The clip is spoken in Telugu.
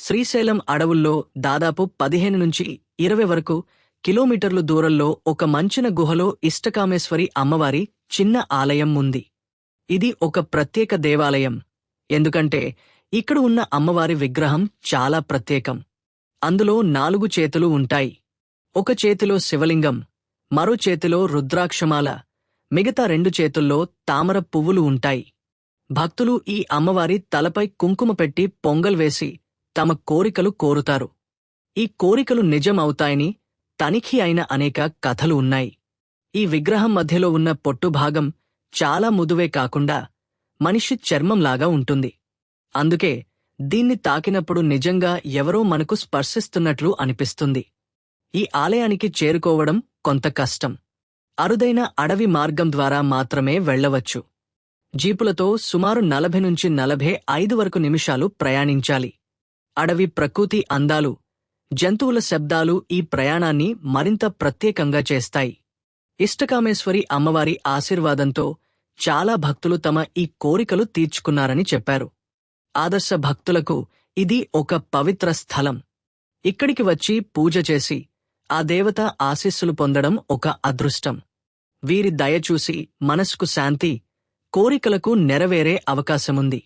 శ్రీశైలం అడవుల్లో దాదాపు పదిహేను నుంచి ఇరవై వరకు కిలోమీటర్లు దూరంలో ఒక మంచిన గుహలో ఇష్టకామేశ్వరి అమ్మవారి చిన్న ఆలయం ఉంది. ఇది ఒక ప్రత్యేక దేవాలయం. ఎందుకంటే ఇక్కడ ఉన్న అమ్మవారి విగ్రహం చాలా ప్రత్యేకం. అందులో నాలుగు చేతులు ఉంటాయి. ఒక చేతిలో శివలింగం మరో చేతిలో రుద్రాక్షమాల మిగతా రెండు చేతుల్లో తామర పువ్వులు ఉంటాయి. భక్తులు ఈ అమ్మవారి తలపై కుంకుమ పెట్టి పొంగల్ వేసి తమ కోరికలు కోరుతారు. ఈ కోరికలు నిజం అవుతాయని తనిఖీ అయిన అనేక కథలు ఉన్నాయి. ఈ విగ్రహం మధ్యలో ఉన్న పొట్టు భాగం చాలా ముదువే కాకుండా మనిషి చర్మంలాగా ఉంటుంది. అందుకే దీన్ని తాకినప్పుడు నిజంగా ఎవరో మనకు స్పర్శిస్తున్నట్లు అనిపిస్తుంది. ఈ ఆలయానికి చేరుకోవడం కొంత కష్టం. అరుదైన అడవి మార్గం ద్వారా మాత్రమే వెళ్ళవచ్చు. జీపులతో సుమారు నలభై నుంచి నలభై ఐదు వరకు నిమిషాలు ప్రయాణించాలి. అడవి ప్రకృతి అందాలు జంతువుల శబ్దాలు ఈ ప్రయాణాన్ని మరింత ప్రత్యేకంగా చేస్తాయి. ఇష్టకామేశ్వరి అమ్మవారి ఆశీర్వాదంతో చాలా భక్తులు తమ ఈ కోరికలు తీర్చుకున్నారని చెప్పారు. ఆదర్శ భక్తులకు ఇది ఒక పవిత్ర స్థలం. ఇక్కడికి వచ్చి పూజ చేసి ఆ దేవత ఆశీస్సులు పొందడం ఒక అదృష్టం. వీరి దయ చూసి మనసుకు శాంతి కోరికలకు నెరవేరే అవకాశముంది.